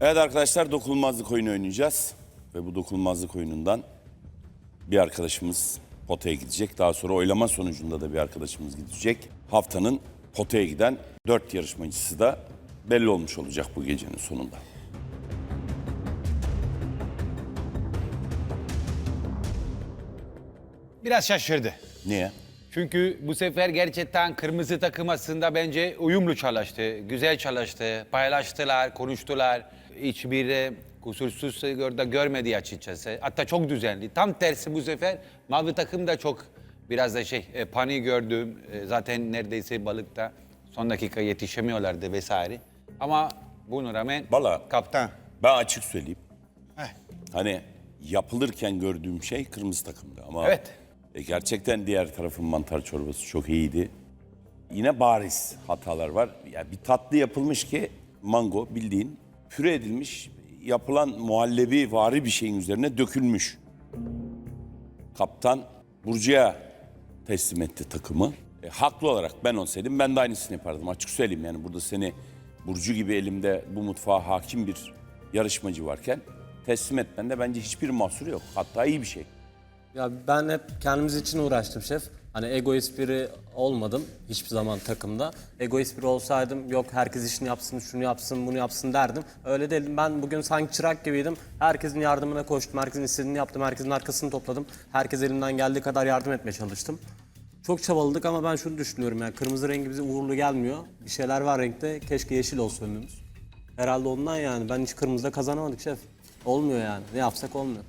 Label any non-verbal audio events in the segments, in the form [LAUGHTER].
Evet arkadaşlar dokunulmazlık oyunu oynayacağız. Ve bu dokunulmazlık oyunundan bir arkadaşımız potaya gidecek. Daha sonra oylama sonucunda da bir arkadaşımız gidecek. Haftanın potaya giden dört yarışmacısı da belli olmuş olacak bu gecenin sonunda. Biraz şaşırdı. Niye? Çünkü bu sefer gerçekten kırmızı takım aslında bence uyumlu çalıştı. Güzel çalıştı. Paylaştılar, konuştular. Hiçbir kusursuz orada görmedi açıkçası. Hatta çok düzenli. Tam tersi bu sefer mavi takım da çok biraz da şey e, panik gördüm. E, zaten neredeyse balıkta son dakika yetişemiyorlardı vesaire. Ama buna rağmen Valla- kaptan. Ben açık söyleyeyim. Heh. Hani yapılırken gördüğüm şey kırmızı takımdı ama Evet. e, gerçekten diğer tarafın mantar çorbası çok iyiydi. Yine bariz hatalar var. Yani bir tatlı yapılmış ki mango bildiğin püre edilmiş yapılan muhallebi vari bir şeyin üzerine dökülmüş. Kaptan Burcu'ya teslim etti takımı. E, haklı olarak ben olsaydım ben de aynısını yapardım. Açık söyleyeyim yani burada seni Burcu gibi elimde bu mutfağa hakim bir yarışmacı varken teslim etmende bence hiçbir mahsur yok. Hatta iyi bir şey. Ya ben hep kendimiz için uğraştım şef. Hani egoist biri olmadım hiçbir zaman takımda. Egoist biri olsaydım yok herkes işini yapsın, şunu yapsın, bunu yapsın derdim. Öyle değildim. Ben bugün sanki çırak gibiydim. Herkesin yardımına koştum, herkesin istediğini yaptım, herkesin arkasını topladım. Herkes elimden geldiği kadar yardım etmeye çalıştım. Çok çabaladık ama ben şunu düşünüyorum yani kırmızı rengi bize uğurlu gelmiyor. Bir şeyler var renkte, keşke yeşil olsa önümüz. Herhalde ondan yani. Ben hiç kırmızıda kazanamadık şef. Olmuyor yani. Ne yapsak olmuyor.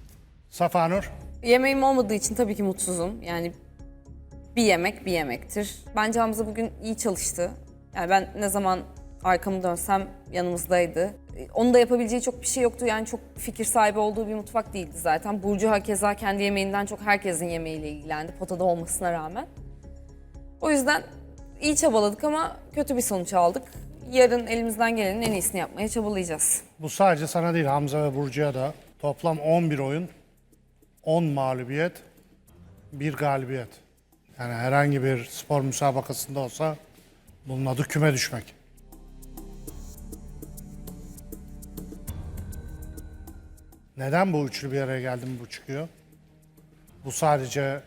Safanur. Yemeğim olmadığı için tabii ki mutsuzum. Yani bir yemek bir yemektir. Bence Hamza bugün iyi çalıştı. Yani ben ne zaman arkamı dönsem yanımızdaydı. Onun da yapabileceği çok bir şey yoktu. Yani çok fikir sahibi olduğu bir mutfak değildi zaten. Burcu hakeza kendi yemeğinden çok herkesin yemeğiyle ilgilendi. Potada olmasına rağmen. O yüzden iyi çabaladık ama kötü bir sonuç aldık. Yarın elimizden gelenin en iyisini yapmaya çabalayacağız. Bu sadece sana değil Hamza ve Burcu'ya da. Toplam 11 oyun, 10 mağlubiyet, 1 galibiyet. Yani herhangi bir spor müsabakasında olsa bunun adı küme düşmek. Neden bu üçlü bir araya geldi mi bu çıkıyor? Bu sadece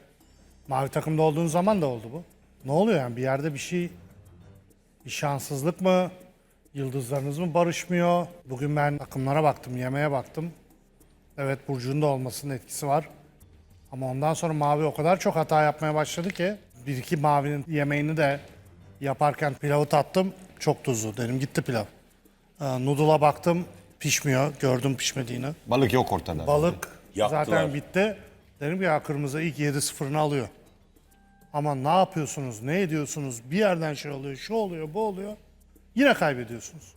mavi takımda olduğun zaman da oldu bu. Ne oluyor yani bir yerde bir şey bir şanssızlık mı? Yıldızlarınız mı barışmıyor? Bugün ben takımlara baktım, yemeğe baktım. Evet Burcu'nun da olmasının etkisi var. Ama ondan sonra Mavi o kadar çok hata yapmaya başladı ki bir iki Mavi'nin yemeğini de yaparken pilavı tattım. Çok tuzlu. Dedim gitti pilav. Ee, noodle'a baktım pişmiyor. Gördüm pişmediğini. Balık yok ortada. Balık Yaktılar. zaten bitti. Dedim ki ya kırmızı ilk 7-0'ını alıyor. Ama ne yapıyorsunuz, ne ediyorsunuz? Bir yerden şey oluyor, şu oluyor, bu oluyor. Yine kaybediyorsunuz.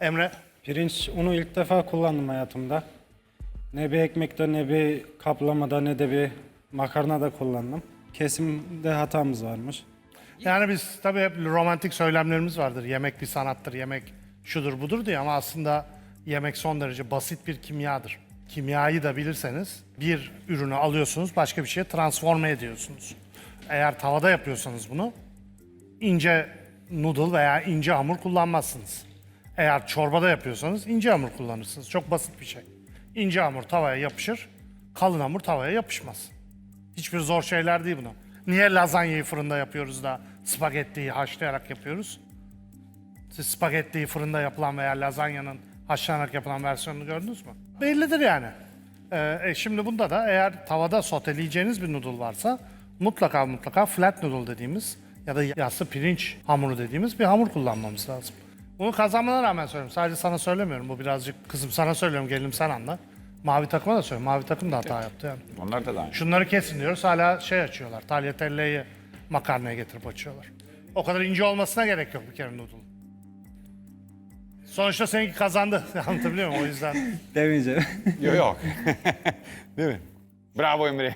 Emre, Pirinç unu ilk defa kullandım hayatımda. Ne bir ekmekte ne bir kaplamada ne de bir makarnada kullandım. Kesimde hatamız varmış. yani biz tabii hep romantik söylemlerimiz vardır. Yemek bir sanattır, yemek şudur budur diye ama aslında yemek son derece basit bir kimyadır. Kimyayı da bilirseniz bir ürünü alıyorsunuz, başka bir şeye transforme ediyorsunuz. Eğer tavada yapıyorsanız bunu ince noodle veya ince hamur kullanmazsınız. Eğer çorbada yapıyorsanız ince hamur kullanırsınız. Çok basit bir şey. İnce hamur tavaya yapışır, kalın hamur tavaya yapışmaz. Hiçbir zor şeyler değil bunu. Niye lazanyayı fırında yapıyoruz da spagettiyi haşlayarak yapıyoruz? Siz spagettiyi fırında yapılan veya lazanyanın haşlanarak yapılan versiyonunu gördünüz mü? Bellidir yani. Ee, e, şimdi bunda da eğer tavada soteleyeceğiniz bir noodle varsa mutlaka mutlaka flat noodle dediğimiz ya da yassı pirinç hamuru dediğimiz bir hamur kullanmamız lazım. Bunu kazanmana rağmen söylüyorum. Sadece sana söylemiyorum. Bu birazcık kızım sana söylüyorum. Gelinim sen anla. Mavi takıma da söylüyorum. Mavi takım da hata yaptı yani. Onlar da da aynı. Şunları kesin diyoruz. Hala şey açıyorlar. Tagliatella'yı makarnaya getirip açıyorlar. O kadar ince olmasına gerek yok bir kere noodle. Sonuçta seninki kazandı. [LAUGHS] Anlatabiliyor muyum? O yüzden Demeyeceğim. Yok yok. [LAUGHS] Değil mi? Bravo Emre.